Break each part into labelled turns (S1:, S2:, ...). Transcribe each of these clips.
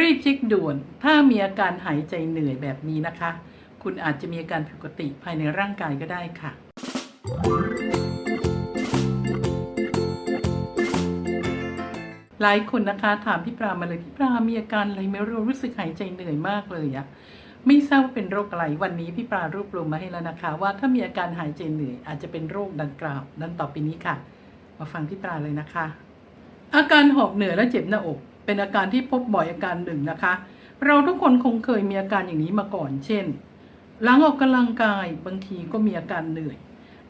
S1: รีบเช็คด่วน ถ้ามีอาการหายใจเหนื่อยแบบนี้นะคะ คุณอาจจะมีอาการผิดปกติภายในร่างกายก็ได้ค่ะ หลายคนนะคะถามพี่ปรามาเลยพี่ปรามีอาการอะไรไม่รู้รู้สึกหายใจเหนื่อยมากเลยอะไม่ทราบว่าเป็นโรคอะไรวันนี้พี่ปรารวบรวมมาให้แล้วนะคะ ว่าถ้ามีอาการหายใจเหนื่อยอาจจะเป็นโรคดังกล่าวดังต่อไปนี้ค่ะ มาฟังพี่ปราเลยนะคะ อาการหอบเหนื่อยและเจ็บหน้าอก เป็นอาการที่พบบ่อยอาการหนึ่งนะคะ เราทุกคนคงเคยมีอาการอย่างนี้มาก่อน เช่น หลังออกกำลังกายบางทีก็มีอาการเหนื่อย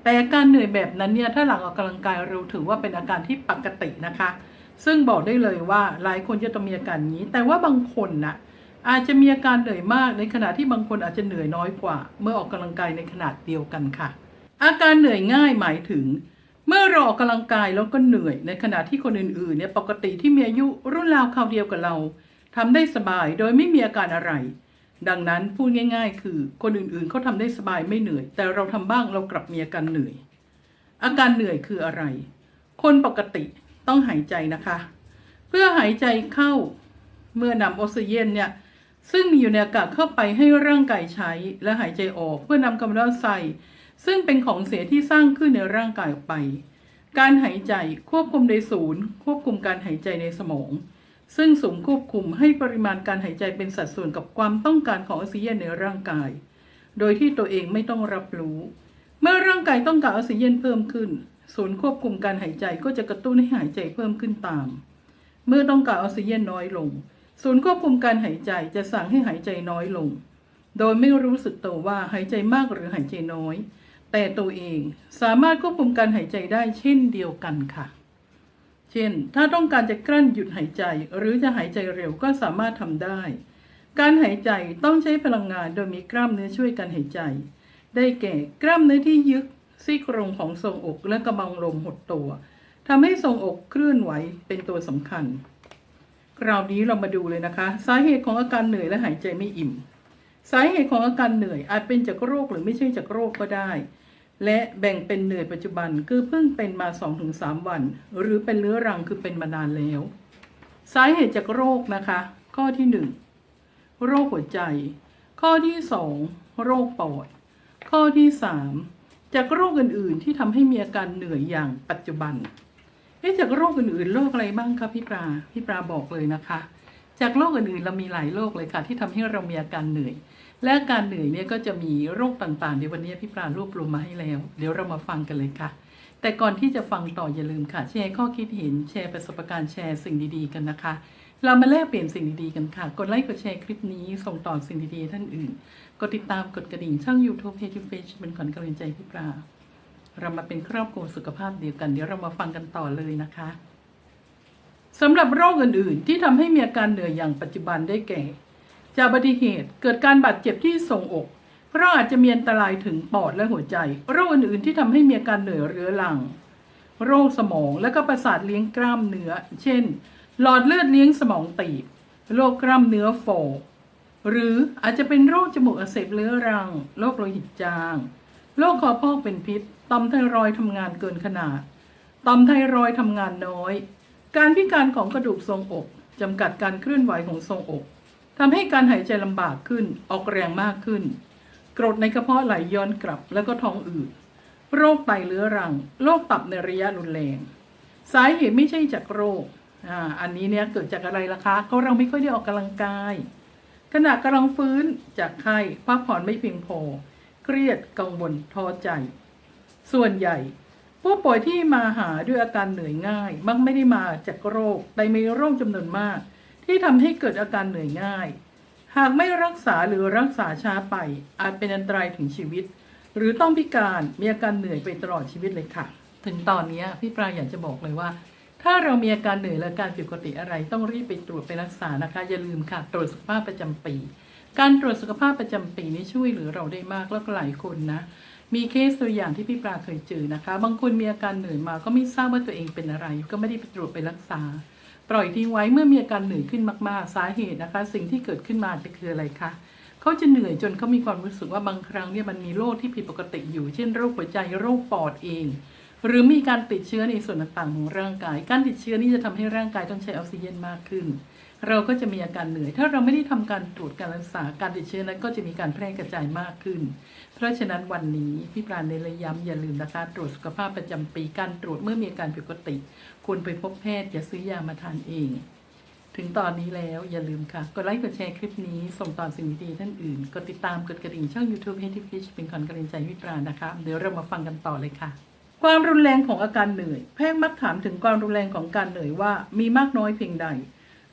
S1: แต่อาการเหนื่อยแบบนั้นเนี่ยถ้าหลังออกกำลังกายเราถือว่าเป็นอาการที่ปกตินะคะ ซึ่งบอกได้เลยว่าหลายคนจะต้องมีอาการนี้ แต่ว่าบางคนนะอาจจะมีอาการเหนื่อยมากในขณะที่บางคนอาจจะเหนื่อยน้อยกว่า เมื่อออกกำลังกายในขนาดเดียวกันค่ะ อาการเหนื่อยง่ายหมายถึง เมื่อเราออกกำลังกายแล้วก็เหนื่อยในขณะที่คนอื่นๆเนี่ยปกติที่มีอายุรุ่นราวคราวเดียวกับเราทำได้สบายโดยไม่มีอาการอะไร ดังนั้นพูดง่าย ๆ คือคนอื่นๆเขาทำได้สบายไม่เหนื่อย แต่เราทำบ้างเรากลับมีอาการเหนื่อย อาการเหนื่อยคืออะไร คนปกติต้องหายใจนะคะ เพื่อหายใจเข้าเมื่อนำออกซิเจนเนี่ยซึ่งมีอยู่ในอากาศเข้าไปให้ร่างกายใช้และหายใจออกเพื่อนำคาร์บอนไดออกไซด์ ซึ่งเป็นของเสียที่สร้างขึ้นในร่างกายออกไป การหายใจควบคุมในศูนย์ ควบคุมการหายใจในสมอง ซึ่งสูงควบคุมให้ปริมาณการหายใจเป็นสัดส่วนกับความต้องการของออกซิเจนในร่างกาย โดยที่ตัวเองไม่ต้องรับรู้ เมื่อร่างกายต้องการออกซิเจนเพิ่มขึ้น ศูนย์ควบคุมการหายใจก็จะกระตุ้นให้หายใจเพิ่มขึ้นตาม เมื่อต้องการออกซิเจนน้อยลง ศูนย์ควบคุมการหายใจจะสั่งให้หายใจน้อยลง โดยไม่รู้สึกตัวว่าหายใจมากหรือหายใจน้อย แต่ตัวเองสามารถควบคุมการหายใจได้เช่นเดียวกันค่ะ เช่น ถ้าต้องการจะกลั้นหยุดหายใจหรือจะหายใจเร็วก็สามารถทำได้ การหายใจต้องใช้พลังงานโดยมีกล้ามเนื้อช่วยกันหายใจ ได้แก่กล้ามเนื้อที่ยึดซี่โครงของทรงอกและกระบังลมหดตัวทำให้ทรงอกเคลื่อนไหวเป็นตัวสำคัญ คราวนี้เรามาดูเลยนะคะ สาเหตุของอาการเหนื่อยและหายใจไม่อิ่ม สาเหตุของอาการเหนื่อยอาจเป็นจากโรคหรือไม่ใช่จากโรคก็ได้ และแบ่งเป็นเหนื่อยปัจจุบันคือเพิ่งเป็นมา 2-3 วัน หรือเป็นเรื้อรังคือเป็นมานานแล้ว สาเหตุจากโรคนะคะ ข้อที่ 1 โรคหัวใจ ข้อที่ 2 โรคปอด ข้อที่ 3 จากโรคอื่นๆ ที่ทำให้มีอาการเหนื่อยอย่างปัจจุบันเอ๊ะจากโรคอื่นๆโรคอะไรบ้างคะพี่ปลาพี่ปลาบอกเลยนะคะ จากโรคอื่นๆเรามีหลายโรคเลยค่ะที่ทำให้เรามีอาการเหนื่อย และอาการเหนื่อยเนี่ยก็จะมีโรคต่างๆ ในวันนี้พี่ปลารวบรวมมาให้แล้ว เดี๋ยวเรามาฟังกันเลยค่ะ แต่ก่อนที่จะฟังต่ออย่าลืมค่ะ แชร์ข้อคิดเห็นแชร์ประสบการณ์แชร์สิ่งดีๆกันนะคะ เรามาแลกเปลี่ยนสิ่งดีๆกันค่ะ กดไลค์กดแชร์คลิปนี้ส่งต่อสิ่งดีๆท่านอื่น กดติดตามกดกระดิ่งช่อง YouTube เพจเฟซเป็นขวัญกำลังใจพี่ปลาเรามาเป็นครอบครัวสุขภาพเดียวกัน เดี๋ยวเรามาฟังกันต่อเลยนะคะสำหรับโรคอื่นๆ ที่ทำให้มีอาการเหนื่อยอย่างปัจจุบันได้แก่ จากอุบัติเหตุเกิดการบาดเจ็บที่ทรงอก เพราะอาจจะมีอันตรายถึงปอดและหัวใจ โรคอื่นๆที่ทำให้มีอาการเหนื่อยเรื้อรัง โรคสมองและก็ประสาทเลี้ยงกล้ามเนื้อ เช่น หลอดเลือดเลี้ยงสมองตีบ โรคกล้ามเนื้อฝ่อหรืออาจจะเป็นโรคจมูกอักเสบเรื้อรัง โรคโลหิตจาง โรคคอพอกเป็นพิษต่อมไทรอยทำงานเกินขนาดต่อมไทรอยทำงานน้อย การพิการของกระดูกทรงอกจำกัดการเคลื่อนไหวของทรงอก ทำให้การหายใจลำบากขึ้น ออกแรงมากขึ้น กรดในกระเพาะไหลย้อนกลับแล้วก็ท้องอืด โรคไตเรื้อรัง โรคตับในระยะรุนแรง สาเหตุไม่ใช่จากโรค อ่า อันนี้เนี่ยเกิดจากอะไรล่ะคะ ก็เราไม่ค่อยได้ออกกำลังกาย ขณะกำลังฟื้นจากไข้พักผ่อนไม่เพียงพอ เครียดกังวลท้อใจ ส่วนใหญ่ ผู้ป่วยที่มาหาด้วยอาการเหนื่อยง่าย มักไม่ได้มาจากโรคแต่มีโรคจำนวนมาก ที่ทำให้เกิดอาการเหนื่อยง่าย หากไม่รักษาหรือรักษาช้าไป อาจเป็นอันตรายถึงชีวิต หรือต้องพิการมีอาการเหนื่อยไปตลอดชีวิตเลยค่ะ ถึงตอนนี้พี่ปลาอยากจะบอกเลยว่า ถ้าเรามีอาการเหนื่อยและอาการผิดปกติอะไร ต้องรีบไปตรวจไปรักษานะคะ อย่าลืมค่ะ ตรวจสุขภาพประจำปี การตรวจสุขภาพประจำปีนี้ช่วยเหลือเราได้มากแล้วหลายคนนะมีเคสตัวอย่างที่พี่ปลาเคยเจอนะคะ บางคนมีอาการเหนื่อยมาก็ไม่ทราบว่าตัวเองเป็นอะไร ก็ไม่ได้ไปตรวจไปรักษา ปล่อยทิ้งไว้เมื่อมีอาการเหนื่อยขึ้นมากๆ สาเหตุนะคะ สิ่งที่เกิดขึ้นมาจะคืออะไรคะเขาจะเหนื่อยจนเขามีความรู้สึกว่าบางครั้งเนี่ยมันมีโรคที่ผิดปกติอยู่ เช่นโรคหัวใจโรคปอดเอง หรือมีการติดเชื้อในส่วนต่างๆของร่างกาย การติดเชื้อนี่จะทำให้ร่างกายต้องใช้ออกซิเจนมากขึ้น เราก็จะมีอาการเหนื่อย ถ้าเราไม่ได้ทำการตรวจการรักษาการติดเชื้อนั้นก็จะมีการแพร่กระจายมากขึ้น เพราะฉะนั้นวันนี้พี่ปราณเนรย้ำอย่าลืมนะคะตรวจสุขภาพประจำปีการตรวจเมื่อมีอาการผิดปกติ ควรไปพบแพทย์อย่าซื้อยามาทานเอง ถึงตอนนี้แล้วอย่าลืมค่ะ กดไลค์กดแชร์คลิปนี้ ส่งต่อสิ่งดีๆท่านอื่น กดติดตามกดกระดิ่งช่อง YouTube h e a d y Fish เป็นขวัญกำลังใจวิปรานะคะ เดี๋ยวเรามาฟังกันต่อเลยค่ะ ความรุนแรงของอาการเหนื่อย แพทย์มักถามถึงความรุนแรงของการเหนื่อยว่ามีมากน้อยเพียงใด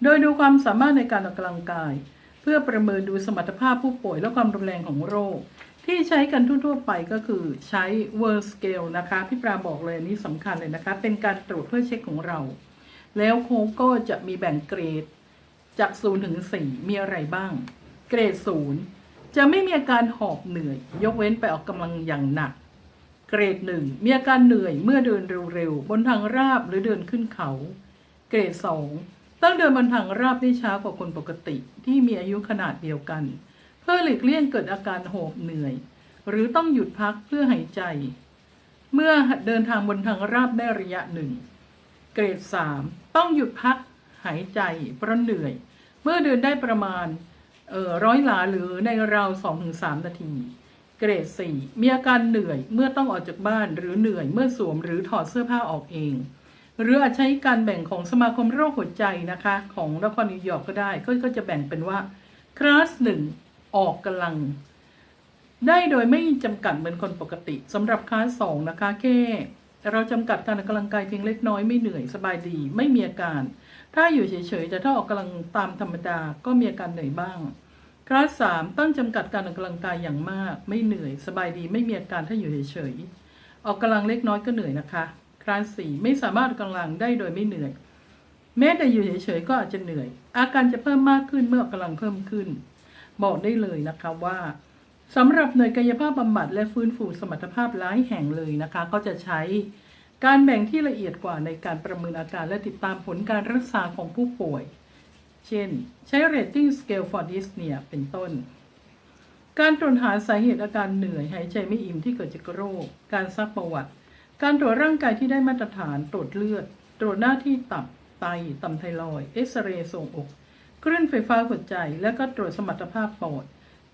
S1: โดยดูความสามารถในการออกกำลังกาย เพื่อประเมินดูสมรรถภาพผู้ป่วยและความรุนแรงของโรค ที่ใช้กันทั่วๆไปก็คือใช้ World Scale นะคะ พี่ปราบอกเลยนี้สำคัญเลยนะคะ เป็นการตรวจเพื่อเช็คของเรา แล้วโค้กก็จะมีแบ่งเกรดจาก0ถึง4มีอะไรบ้าง เกรด 0 จะไม่มีอาการหอบเหนื่อย ยกเว้นไปออกกำลังอย่างหนัก เกรด 1 มีอาการเหนื่อยเมื่อเดินเร็วๆ บนทางราบหรือเดินขึ้นเขา เกรด 2 ต้องเดินบนทางราบได้ช้ากว่าคนปกติที่มีอายุขนาดเดียวกัน เพื่อหลีกเลี่ยงเกิดอาการหอบเหนื่อย หรือต้องหยุดพักเพื่อหายใจ เมื่อเดินทางบนทางราบได้ระยะหนึ่ง เกรด 3 ต้องหยุดพักหายใจเพราะเหนื่อย เมื่อเดินได้ประมาณเอ่อร้อยหลาหรือในราว 2-3 นาที เกรด 4 มีอาการเหนื่อยเมื่อต้องออกจากบ้านหรือเหนื่อยเมื่อสวมหรือถอดเสื้อผ้าออกเอง หรืออาจใช้การแบ่งของสมาคมโรคหัวใจนะคะ ของนครนิวยอร์กก็ได้ก็ก็จะแบ่งเป็นว่าคลาสหนึ่ง ออกกำลัง ได้โดยไม่จำกัดเหมือนคนปกติสำหรับคลาสสองนะคะแค่เราจำกัดการออกกำลังกายเพียงเล็กน้อยไม่เหนื่อยสบายดีไม่มีอาการ ถ้าอยู่เฉยๆแต่ถ้าออกกำลังตามธรรมดาก็มีอาการเหนื่อยบ้างคลาสสามต้องจำกัดการออกกำลังกายอย่างมาก ไม่เหนื่อย สบายดีไม่มีอาการถ้าอยู่เฉยๆออกกำลังเล็กน้อยก็เหนื่อยนะคะคลาสสี่ไม่สามารถออกกำลังได้โดยไม่เหนื่อย แม้แต่อยู่เฉยๆก็อาจจะเหนื่อย อาการจะเพิ่มมากขึ้นเมื่อออกกำลังเพิ่มขึ้น บอกได้เลยนะคะว่าสำหรับหน่วยกายภาพบำบัดและฟื้นฟูสมรรถภาพหลายแห่งเลยนะคะ ก็จะใช้การแบ่งที่ละเอียดกว่าในการประเมินอาการและติดตามผลการรักษาของผู้ป่วย เช่น ใช้ rating scale for dyspnea เป็นต้น การตรวจหาสาเหตุอาการเหนื่อยหายใจไม่อิ่มที่เกิดจากโรค การซักประวัติ การตรวจร่างกายที่ได้มาตรฐาน ตรวจเลือด ตรวจหน้าที่ตับ ไตต่ำไทรอยเอ็กซเรย์ทรงอก คลื่นไฟฟ้าหัวใจ และก็ตรวจสมรรถภาพปอด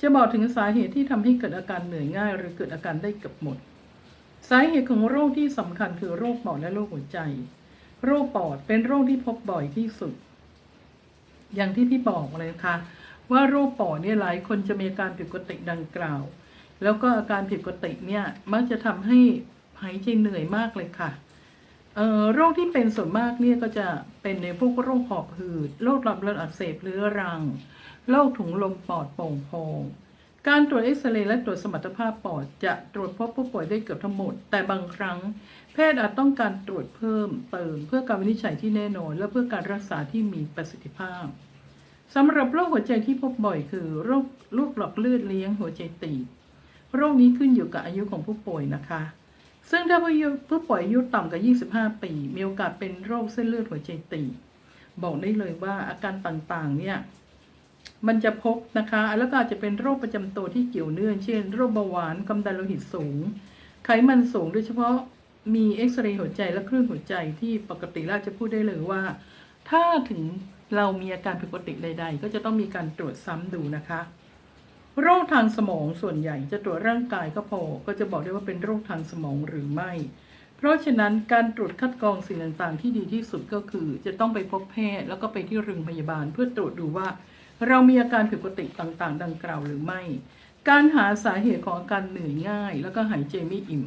S1: จะบอกถึงสาเหตุที่ทำให้เกิดอาการเหนื่อยง่าย หรือเกิดอาการได้เกือบหมด สาเหตุของโรคที่สำคัญคือโรคปอดและโรคหัวใจ โรคปอดเป็นโรคที่พบบ่อยที่สุด อย่างที่พี่บอกเลยค่ะ ว่าโรคปอดเนี่ยหลายคนจะมีอาการผิดปกติดังกล่าว แล้วก็อาการผิดปกติเนี่ยมักจะทำให้หายใจเหนื่อยมากเลยค่ะ โรคที่เป็นส่วนมากเนี่ยก็จะเป็นในพวกโรคหอบหืด โรคหลอดเลือดอักเสบเรื้อรัง โรคถุงลมปอดโป่งพอง การตรวจเอ็กซเรย์และตรวจสมรรถภาพปอดจะตรวจพบผู้ป่วยได้เกือบทั้งหมด แต่บางครั้ง แพทย์อาจต้องการตรวจเพิ่มเติม เพื่อการวินิจฉัยที่แน่นอน และเพื่อการรักษาที่มีประสิทธิภาพสำหรับโรคหัวใจที่พบบ่อยคือ โรคลูกหลอดเลือดเลี้ยงหัวใจตีบโรคนี้ขึ้นอยู่กับอายุของผู้ป่วยนะคะ ซึ่งถ้าผู้ป่วยอายุต่ำกว่า 25 ปี มีโอกาสเป็นโรคเส้นเลือดหัวใจตีบบอกได้เลยว่าอาการต่างๆ เนี่ย มันจะพบนะคะ แล้วก็อาจจะเป็นโรคประจำตัวที่เกี่ยวเนื่อง เช่น โรคเบาหวาน ความดันโลหิตสูง ไขมันสูงโดยเฉพาะมีเอ็กซเรย์หัวใจและคลื่นหัวใจที่ปกติแล้วจะพูดได้เลยว่า ถ้าถึงเรามีอาการผิดปกติใด ๆ ก็จะต้องมีการตรวจซ้ำดูนะคะ โรคทางสมองส่วนใหญ่จะตรวจร่างกายก็พอ ก็จะบอกได้ว่าเป็นโรคทางสมองหรือไม่ เพราะฉะนั้นการตรวจคัดกรองสิ่งต่างๆ ที่ดีที่สุดก็คือ จะต้องไปพบแพทย์แล้วก็ไปที่โรงพยาบาลเพื่อตรวจดูว่า เรามีอาการผิดปกติต่างๆ ดังกล่าวหรือไม่ การหาสาเหตุของอาการเหนื่อยง่าย แล้วก็หายใจไม่อิ่ม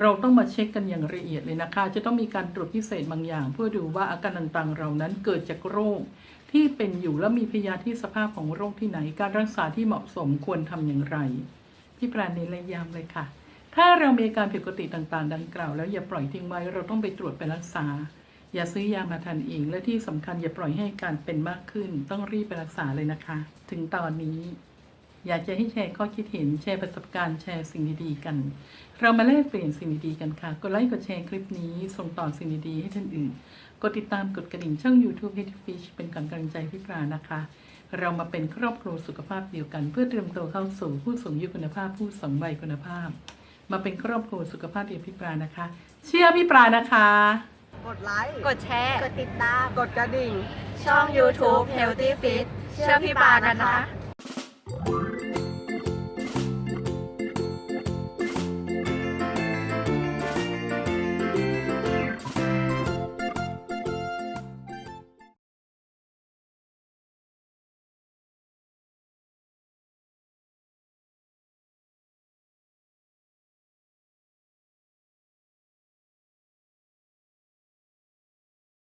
S1: เราต้องมาเช็คกันอย่างละเอียดเลยนะคะ จะต้องมีการตรวจพิเศษบางอย่าง เพื่อดูว่าอาการต่างๆเรานั้นเกิดจากโรคที่เป็นอยู่และมีพยาธิสภาพของโรคที่ไหน การรักษาที่เหมาะสมควรทำอย่างไร พี่ปราณีระยามเลยค่ะ ถ้าเรามีอาการผิดปกติต่างๆ ดังกล่าว แล้วอย่าปล่อยทิ้งไว้ เราต้องไปตรวจไปรักษา อย่าซื้อยามาทานเอง และที่สำคัญอย่าปล่อยให้การเป็นมากขึ้น ต้องรีบไปรักษาเลยนะคะ ถึงตอนนี้ อยากจะให้แชร์ข้อคิดเห็นแชร์ประสบการณ์แชร์สิ่งดีๆกัน เรามาแลกเปลี่ยนสิ่งดีๆกันค่ะ กดไลค์กดแชร์คลิปนี้ ส่งต่อสิ่งดีๆให้ท่านอื่น กดติดตามกดกระดิ่งช่อง YouTube h e a d Fish เป็นกำลังใจพี่ปรานะคะ เรามาเป็นครอบครัวสุขภาพเดียวกัน เพื่อเตรียมตัวเข้าสู่ผู้สูงอายุคุณภาพผู้สูงวัยคุณภาพ มาเป็นครอบครัวสุขภาพเดียวพี่ปรานะคะ เชื่อพี่ปรานะคะ
S2: กดไลค์
S3: กดแชร์
S2: กดติดตาม กดกระดิ่ง
S3: แช่อง YouTube Healthy Fit เชื่อพี่ปานะคะ